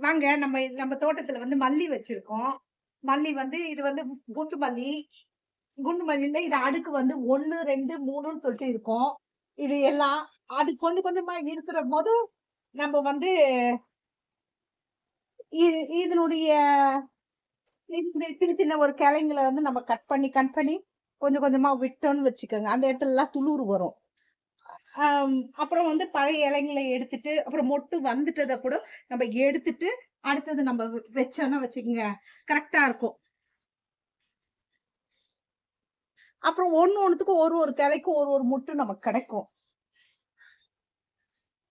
வாங்க நம்ம நம்ம தோட்டத்துல வந்து மல்லி வச்சிருக்கோம். மல்லி வந்து இது வந்து குண்டு மல்லி. குண்டு மல்லியில இது அடுக்கு வந்து ஒன்னு ரெண்டு மூணுன்னு சொல்லிட்டு இருக்கும். இது எல்லாம் அது கொஞ்சம் கொஞ்சமா இருக்கிற போது நம்ம வந்து இதனுடைய சின்ன சின்ன ஒரு கிளைங்களை வந்து நம்ம கட் பண்ணி கட் பண்ணி கொஞ்சம் கொஞ்சமா விட்டோம்னு வச்சுக்கோங்க. அந்த இடத்துல எல்லாம் துளிர் வரும். அப்புறம் வந்து பழைய இலைங்களை எடுத்துட்டு அப்புறம் மொட்டு வந்துட்டதை கூட நம்ம எடுத்துட்டு அடுத்தது நம்ம வச்சோன்னா வச்சோம்னா வச்சுக்கோங்க கரெக்டா இருக்கும். அப்புறம் ஒன்னு ஒண்ணுத்துக்கும் ஒரு ஒரு கிளைக்கும் ஒரு ஒரு மொட்டு நமக்கு கிடைக்கும்.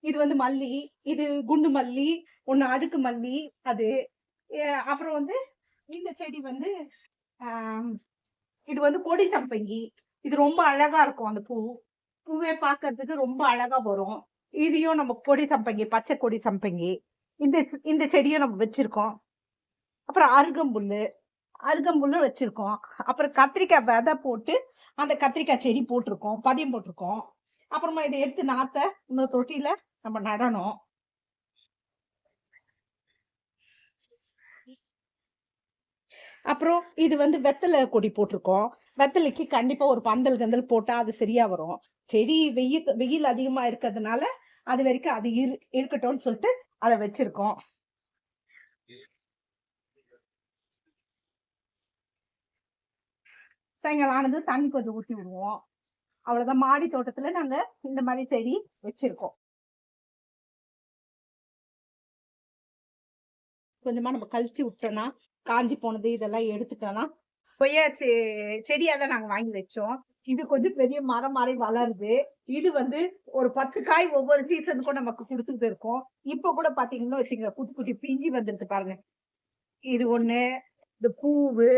இது வந்து மல்லி இது குண்டு மல்லி ஒன்னு அடுக்கு மல்லி அது அப்புறம் வந்து இந்த செடி வந்து இது வந்து கொடி சம்பங்கி. இது ரொம்ப அழகா இருக்கும் அந்த பூ. பூவே பார்க்கறதுக்கு ரொம்ப அழகா வரும். இதையும் நம்ம கொடி சம்பங்கி பச்சை கொடி சம்பங்கி இந்த இந்த செடியும் நம்ம வச்சிருக்கோம். அப்புறம் அருகம்புல்லு அருகம்புல்லு வச்சிருக்கோம். அப்புறம் கத்திரிக்காய் விதை போட்டு அந்த கத்திரிக்காய் செடி போட்டிருக்கோம் பதியம் போட்டிருக்கோம். அப்புறமா இதை எடுத்து நாத்த இன்னொரு தொட்டியில நம்ம நடணும். அப்புறம் இது வந்து வெத்தலை கொடி போட்டிருக்கோம். வெத்தலைக்கு கண்டிப்பா ஒரு பந்தல் கந்தல் போட்டா அது சரியா வரும். செடி வெயில் வெயில் அதிகமா இருக்கிறதுனால அது வரைக்கும் அது இரு இருக்கட்டும்னு சொல்லிட்டு அதை வச்சிருக்கோம். சாயங்காலம் ஆனது தண்ணி கொஞ்சம் ஊற்றி விடுவோம். அவ்வளோதான் மாடி தோட்டத்துல நாங்க இந்த மாதிரி செடி வச்சிருக்கோம். கொஞ்சமா நம்ம கழிச்சு விட்டோம்னா காஞ்சி போனது இதெல்லாம் எடுத்துட்டோம்னா கொய்யா செ- தான் நாங்கள் வாங்கி வச்சோம். இது கொஞ்சம் பெரிய மரம் மாதிரி வளருது. இது வந்து ஒரு பத்து காய் ஒவ்வொரு சீசனுக்கும் நமக்கு கொடுத்துட்டு இருக்கோம். இப்ப கூட பாத்தீங்கன்னா வச்சுங்க குட்டி குட்டி பிஞ்சி வந்துருச்சு பாருங்க. இது ஒண்ணு இந்த பூவு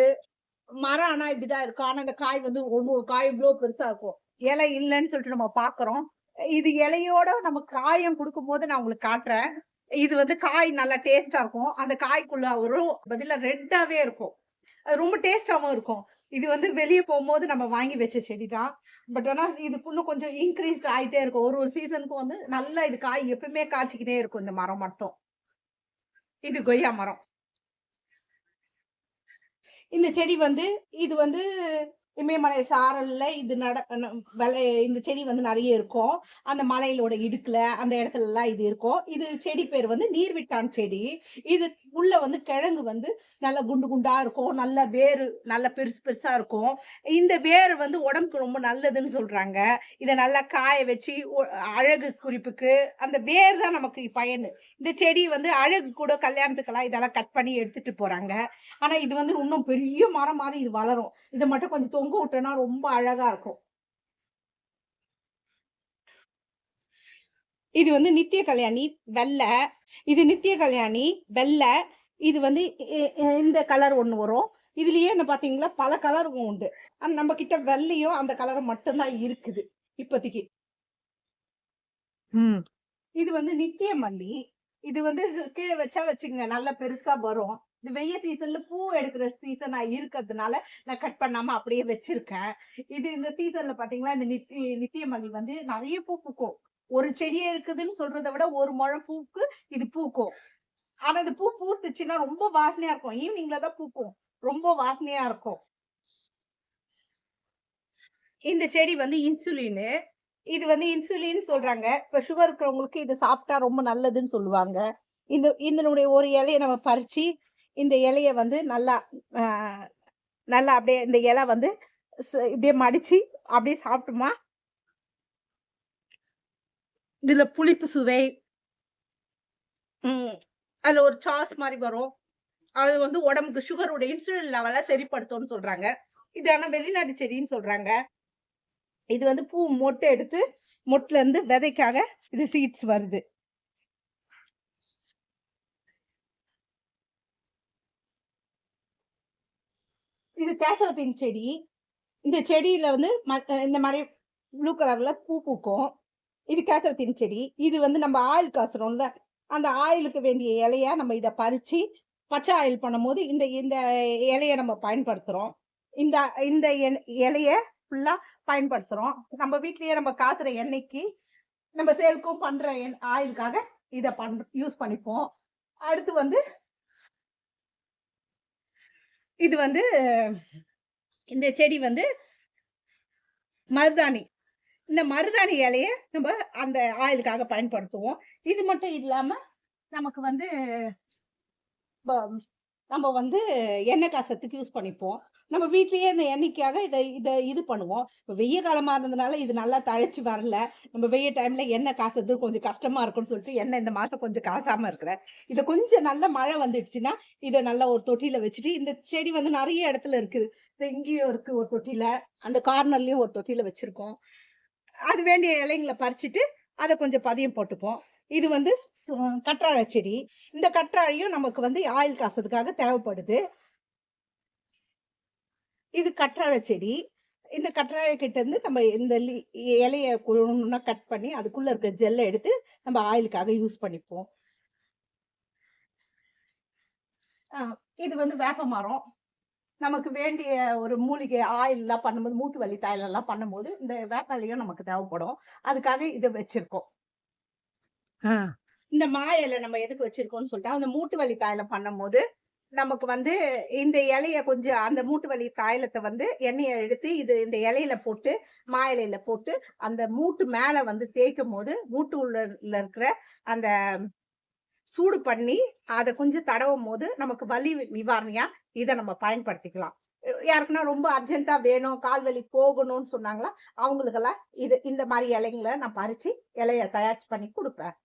மரம் ஆனா இப்படிதான் இருக்கும். ஆனா இந்த காய் வந்து ஒவ்வொரு காய் இவ்வளவு பெருசா இருக்கும். இலை இல்லைன்னு சொல்லிட்டு நம்ம பாக்குறோம். இது இலையோட நம்ம காயம் கொடுக்கும் போது நான் உங்களுக்கு காட்டுறேன். இது வந்து காய் நல்லா டேஸ்டா இருக்கும். அந்த காய்க்குள்ள ஒரு பதில ரெட்டாவே இருக்கும். அது ரொம்ப டேஸ்டாவும் இருக்கும். இது வந்து வெளியே போகும்போது நம்ம வாங்கி வச்ச செடி தான் பட் ஆனால் இது இன்னும் கொஞ்சம் இன்க்ரீஸ்ட் ஆகிட்டே இருக்கும். ஒரு ஒரு சீசனுக்கும் வந்து நல்லா இது காய் எப்பவுமே காய்ச்சிக்கிட்டே இருக்கும். இந்த மரம் மட்டும். இது கொய்யா மரம். இந்த செடி வந்து இது வந்து இமயமலை சாரல்ல இது நட விளை இந்த செடி வந்து நிறைய இருக்கும். அந்த மலையிலோட இடுக்குல அந்த இடத்துல எல்லாம் இது இருக்கும். இது செடி பேர் வந்து நீர்விட்டான் செடி. இது உள்ள வந்து கிழங்கு வந்து நல்ல குண்டு குண்டா இருக்கும். நல்ல வேறு நல்ல பெருசு பெருசா இருக்கும். இந்த வேர் வந்து உடம்புக்கு ரொம்ப நல்லதுன்னு சொல்றாங்க. இதை நல்லா காய வச்சு அழகு குறிப்புக்கு அந்த வேர் தான் நமக்கு பயன். இந்த செடி வந்து அழகு கூட கல்யாணத்துக்கெல்லாம் இதெல்லாம் கட் பண்ணி எடுத்துட்டு போறாங்க. ஆனா இது வந்து இன்னும் பெரிய மரம் மாதிரி இது வளரும். இதை மட்டும் கொஞ்சம் தொங்க விட்டோம்னா ரொம்ப அழகா இருக்கும். இது வந்து நித்திய கல்யாணி வெள்ளை. இது நித்திய கல்யாணி வெள்ளை. இது வந்து இந்த கலர் ஒண்ணு வரும். இதுலயே என்ன பாத்தீங்களா? பல கலரும் உண்டு. ஆனா நம்ம கிட்ட வெள்ளையும் அந்த கலரும் மட்டும்தான் இருக்குது இப்போதைக்கு. ம். இது வந்து நித்திய மல்லி. இது வந்து கீழே வச்சா வச்சுங்க நல்லா பெருசா வரும். இந்த வெய்ய சீசன்ல பூ எடுக்கிற சீசனா இருக்கிறதுனால நான் கட் பண்ணாம அப்படியே வச்சிருக்கேன். இது இந்த சீசன்ல பாத்தீங்களா இந்த நித்தி நித்திய மல்லி வந்து நிறைய பூ பூக்கும். ஒரு செடியே இருக்குதுன்னு சொல்றதை விட ஒரு முழம் பூக்கு இது பூக்கும். ஆனா இது பூ பூத்துச்சுன்னா ரொம்ப வாசனையா இருக்கும். ஈவினிங்ல தான் பூக்கும். ரொம்ப வாசனையா இருக்கும். இந்த செடி வந்து இன்சுலின் இது வந்து இன்சுலின் சொல்றாங்க. இப்ப சுகர் இருக்கிறவங்களுக்கு இது சாப்பிட்டா ரொம்ப நல்லதுன்னு சொல்லுவாங்க. இந்த இதனுடைய ஒரு இலையை நம்ம பறிச்சு இந்த இலையை வந்து நல்லா நல்லா அப்படியே இந்த இலை வந்து ச- இப்படியே மடித்து அப்படியே சாப்பிட்டோமா? இதில் புளிப்பு சுவை. அதில் ஒரு சாஸ் மாதிரி வரும். அது வந்து உடம்புக்கு சுகரோட இன்சுலின் லெவலை சரிப்படுத்தும்னு சொல்கிறாங்க இது ஆனால் வெளிநாட்டு செடின்னு சொல்கிறாங்க இது வந்து பூ மொட்டை எடுத்து மொட்டிலேருந்து விதைக்காக இது சீட்ஸ் வருது. இது கேசவத்தின் செடி. இந்த செடியில வந்து இந்த மாதிரி ப்ளூ கலர்ல பூ பூக்கும். இது கேசவத்தின் செடி. இது வந்து நம்ம ஆயில் காசுறோம்ல அந்த ஆயிலுக்கு வேண்டிய இலையா நம்ம இதை பறிச்சு பச்சை ஆயில் பண்ணும்போது இந்த இந்த இலையை நம்ம பயன்படுத்துகிறோம் இந்த இந்த எண்- இலைய பயன்படுத்துகிறோம் நம்ம வீட்லேயே நம்ம காத்துற எண்ணெய்க்கு நம்ம சேல்க்கும் பண்ணுற எண் ஆயிலுக்காக இதை பண் யூஸ் பண்ணிப்போம். அடுத்து வந்து இது வந்து இந்த செடி வந்து மருதாணி. இந்த மருதாணி இலையை நம்ம அந்த ஆயிலுக்காக பயன்படுத்துவோம். இது மட்டும் இல்லாமல் நமக்கு வந்து ப- நம்ம வந்து எண்ணெய் காசத்துக்கு யூஸ் பண்ணிப்போம். நம்ம வீட்லேயே இந்த எண்ணெய்க்காக இதை இதை இது பண்ணுவோம். இப்போ வெய்ய காலமாக இருந்ததுனால இது நல்லா தழைச்சி வரல. நம்ம வெய்ய டைமில் எண்ணெய் காசுறது கொஞ்சம் கஷ்டமாக இருக்கும்னு சொல்லிட்டு எண்ணெய் இந்த மாதம் கொஞ்சம் காசாமல் இருக்கிறேன் இதை கொஞ்சம் நல்ல மழை வந்துடுச்சுன்னா இதை நல்லா ஒரு தொட்டியில் வச்சுட்டு இந்த செடி வந்து நிறைய இடத்துல இருக்குது. இது இங்கேயும் இருக்குது ஒரு தொட்டியில் அந்த கார்னர்லேயும் ஒரு தொட்டியில் வச்சுருக்கோம். அது வேண்டிய இலைங்களை பறிச்சுட்டு அதை கொஞ்சம் பதியம் போட்டுப்போம். இது வந்து கற்றாழை செடி. இந்த கற்றாழையும் நமக்கு வந்து ஆயில் காசதுக்காக தேவைப்படுது. இது கற்றாழை செடி. இந்த கற்றாழை கிட்ட இருந்து நம்ம இந்த லி- இலைய ஒண்ணா கட் பண்ணி அதுக்குள்ள இருக்க ஜெல்லை எடுத்து நம்ம ஆயிலுக்காக யூஸ் பண்ணிப்போம். இது வந்து வேப்ப மரம். நமக்கு வேண்டிய ஒரு மூலிகை ஆயில் எல்லாம் பண்ணும்போது மூட்டு வலி தாயிலெல்லாம் பண்ணும்போது இந்த வேப்பாலையும் நமக்கு தேவைப்படும். அதுக்காக இதை வச்சிருக்கோம். இந்த மா இலை நம்ம எதுக்கு வச்சிருக்கோம்னு சொல்லிட்டு அந்த மூட்டு வலி தாயலம் பண்ணும்போது நமக்கு வந்து இந்த இலைய கொஞ்சம் அந்த மூட்டு வலி தாயலத்தை வந்து எண்ணெயை எடுத்து இது இந்த இலையில போட்டு மா இலையில போட்டு அந்த மூட்டு மேல வந்து தேய்க்கும் போது மூட்டு உள்ள இருக்கிற அந்த சூடு பண்ணி அதை கொஞ்சம் தடவும் போது நமக்கு வலி நிவாரணியா இதை நம்ம பயன்படுத்திக்கலாம். யாருக்குன்னா ரொம்ப அர்ஜென்ட்டா வேணும் கால் வலி போகணும்னு சொன்னாங்களா அவங்களுக்கெல்லாம் இது இந்த மாதிரி இலைங்களை நான் பறிச்சு இலைய தயாரிச்சு பண்ணி கொடுப்பேன்.